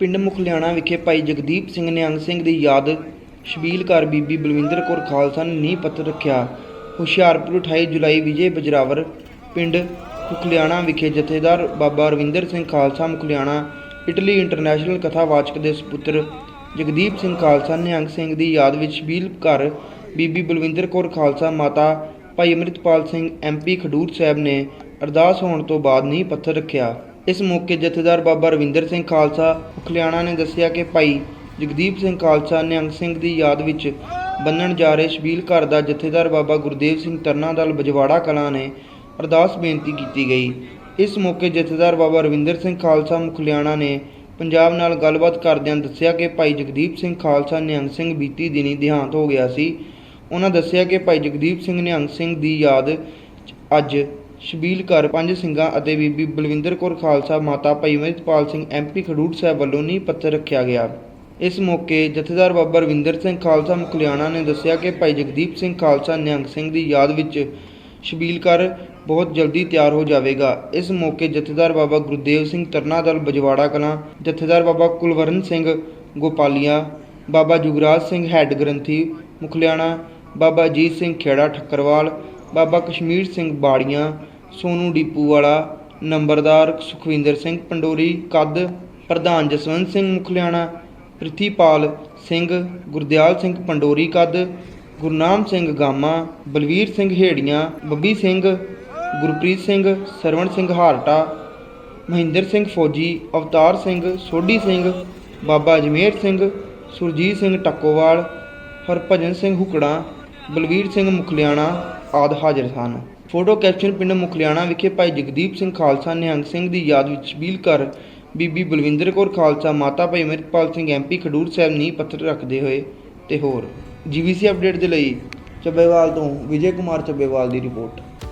ਪਿੰਡ ਮੁਖਲਿਆਣਾ ਵਿਖੇ ਭਾਈ ਜਗਦੀਪ ਸਿੰਘ ਨਿਹੰਗ ਸਿੰਘ ਦੀ ਯਾਦ ਸ਼ਬੀਲ ਘਰ ਬੀਬੀ ਬਲਵਿੰਦਰ ਕੌਰ ਖਾਲਸਾ ਨੇ ਨੀਂਹ ਪੱਥਰ ਰੱਖਿਆ। ਹੁਸ਼ਿਆਰਪੁਰ 28 ਜੁਲਾਈ ਵਿਜੇ ਬਜਰਾਵਰ ਪਿੰਡ ਮੁਖਲਿਆਣਾ ਵਿਖੇ ਜਥੇਦਾਰ ਬਾਬਾ ਰਵਿੰਦਰ ਸਿੰਘ ਖਾਲਸਾ ਮੁਖਲਿਆਣਾ ਇਟਲੀ ਇੰਟਰਨੈਸ਼ਨਲ ਕਥਾਵਾਚਕ ਦੇ ਸੁਪੁੱਤਰ ਜਗਦੀਪ ਸਿੰਘ ਖਾਲਸਾ ਨਿਹੰਗ ਸਿੰਘ ਦੀ ਯਾਦ ਵਿੱਚ ਸ਼ਬੀਲ ਘਰ ਬੀਬੀ ਬਲਵਿੰਦਰ ਕੌਰ ਖਾਲਸਾ ਮਾਤਾ ਭਾਈ ਅੰਮ੍ਰਿਤਪਾਲ ਸਿੰਘ ਐਮਪੀ ਖਡੂਰ ਸਾਹਿਬ ਨੇ ਅਰਦਾਸ ਹੋਣ ਤੋਂ ਬਾਅਦ ਨੀਂਹ ਪੱਥਰ ਰੱਖਿਆ। ਇਸ ਮੌਕੇ ਜਥੇਦਾਰ ਬਾਬਾ ਰਵਿੰਦਰ ਸਿੰਘ ਖਾਲਸਾ ਮੁਖਲਿਆਣਾ ਨੇ ਦੱਸਿਆ ਕਿ ਭਾਈ ਜਗਦੀਪ ਸਿੰਘ ਖਾਲਸਾ ਨਿਹੰਗ ਸਿੰਘ ਦੀ ਯਾਦ ਵਿੱਚ ਬੰਨਣ ਜਾ ਰਹੇ ਸ਼ਬੀਲ ਘਰ ਦਾ ਜਥੇਦਾਰ ਬਾਬਾ ਗੁਰਦੇਵ ਸਿੰਘ ਤਰਨਾ ਦਲ ਬਜਵਾੜਾ ਕਲਾਂ ਨੇ ਅਰਦਾਸ ਬੇਨਤੀ ਕੀਤੀ ਗਈ। ਇਸ ਮੌਕੇ ਜਥੇਦਾਰ ਬਾਬਾ ਰਵਿੰਦਰ ਸਿੰਘ ਖਾਲਸਾ ਮੁਖਲਿਆਣਾ ਨੇ ਪੰਜਾਬ ਨਾਲ ਗੱਲਬਾਤ ਕਰਦਿਆਂ ਦੱਸਿਆ ਕਿ ਭਾਈ ਜਗਦੀਪ ਸਿੰਘ ਖਾਲਸਾ ਨਿਹੰਗ ਸਿੰਘ ਬੀਤੀ ਦਿਨੀ ਦੇਹਾਂਤ ਹੋ ਗਿਆ ਸੀ। ਉਹਨਾਂ ਦੱਸਿਆ ਕਿ ਭਾਈ ਜਗਦੀਪ ਸਿੰਘ ਨਿਹੰਗ ਸਿੰਘ ਦੀ ਯਾਦ ਅੱਜ ਸ਼ਬੀਲ ਘਰ ਪੰਜ ਸਿੰਘਾਂ ਅਤੇ ਬੀਬੀ ਬਲਵਿੰਦਰ ਕੌਰ ਖਾਲਸਾ, ਮਾਤਾ ਭਾਈ ਅਮਰਿਤਪਾਲ ਸਿੰਘ ਐਮਪੀ ਖਡੂਰ ਸਾਹਿਬ ਵੱਲੋਂ ਨੀਂਹ ਪੱਥਰ ਰੱਖਿਆ ਗਿਆ। ਇਸ ਮੌਕੇ ਜਥੇਦਾਰ ਬਾਬਾ ਰਵਿੰਦਰ ਸਿੰਘ ਖਾਲਸਾ ਮੁਖਲਿਆਣਾ ਨੇ ਦੱਸਿਆ ਕਿ ਭਾਈ ਜਗਦੀਪ ਸਿੰਘ ਖਾਲਸਾ ਨਿਹੰਗ ਸਿੰਘ ਦੀ ਯਾਦ ਵਿੱਚ ਸ਼ਬੀਲ ਘਰ ਬਹੁਤ ਜਲਦੀ ਤਿਆਰ ਹੋ ਜਾਵੇਗਾ। ਇਸ ਮੌਕੇ ਜਥੇਦਾਰ ਬਾਬਾ ਗੁਰਦੇਵ ਸਿੰਘ ਤਰਨਾ ਦਲ ਬਜਵਾੜਾ ਕਲਾਂ, ਜਥੇਦਾਰ ਬਾਬਾ ਕੁਲਵਰਨ ਸਿੰਘ ਗੋਪਾਲੀਆ, ਬਾਬਾ ਜੁਗਰਾਜ ਸਿੰਘ ਹੈੱਡ ਗ੍ਰੰਥੀ ਮੁਖਲਿਆਣਾ ਬਾਬਾ ਅਜੀਤ ਸਿੰਘ ਖੇੜਾ ਠੱਕਰਵਾਲ, ਬਾਬਾ ਕਸ਼ਮੀਰ ਸਿੰਘ ਬਾੜੀਆਂ ਸੋਨੂੰ ਡੀਪੂ ਵਾਲਾ, ਨੰਬਰਦਾਰ ਸੁਖਵਿੰਦਰ ਸਿੰਘ ਪੰਡੋਰੀ, ਕੱਦ ਪ੍ਰਧਾਨ ਜਸਵੰਤ ਸਿੰਘ ਮੁਖਲਿਆਣਾ ਪ੍ਰਿਥੀਪਾਲ ਸਿੰਘ, ਗੁਰਦਿਆਲ ਸਿੰਘ ਪੰਡੋਰੀ ਕੱਦ, ਗੁਰਨਾਮ ਸਿੰਘ ਗਾਮਾ, ਬਲਵੀਰ ਸਿੰਘ ਹੇੜੀਆਂ, ਬੱਬੀ ਸਿੰਘ, ਗੁਰਪ੍ਰੀਤ ਸਿੰਘ, ਸਰਵਣ ਸਿੰਘ ਹਾਰਟਾ, ਮਹਿੰਦਰ ਸਿੰਘ ਫੌਜੀ, ਅਵਤਾਰ ਸਿੰਘ, ਸੋਢੀ ਸਿੰਘ, ਬਾਬਾ ਅਜਮੇਰ ਸਿੰਘ, ਸੁਰਜੀਤ ਸਿੰਘ ਟੱਕੋਵਾਲ, ਹਰਭਜਨ ਸਿੰਘ ਹੁਕੜਾ, ਬਲਵੀਰ ਸਿੰਘ ਮੁਖਲਿਆਣਾ ਆਦਿ ਹਾਜ਼ਰ ਸਨ। ਫੋਟੋ ਕੈਪਸ਼ਨ ਪਿੰਡ ਮੁਖਲਿਆਣਾ ਵਿਖੇ ਭਾਈ ਜਗਦੀਪ ਸਿੰਘ ਖਾਲਸਾ ਨਿਹੰਗ ਸਿੰਘ ਦੀ ਯਾਦ ਵਿੱਚ ਸ਼ਬੀਲ ਕਰ ਬੀਬੀ ਬਲਵਿੰਦਰ ਕੌਰ ਖਾਲਸਾ, ਮਾਤਾ ਭਾਈ ਅਮਰਿਤਪਾਲ ਸਿੰਘ ਐਮਪੀ ਖਡੂਰ ਸਾਹਿਬ ਨੀਂਹ ਪੱਥਰ ਰੱਖਦੇ ਹੋਏ ਤੇ ਹੋਰ। ਜੀਵੀਸੀ ਅਪਡੇਟ ਦੇ ਲਈ ਚੱਬੇਵਾਲ ਤੋਂ ਵਿਜੇ ਕੁਮਾਰ ਚੱਬੇਵਾਲ ਦੀ report.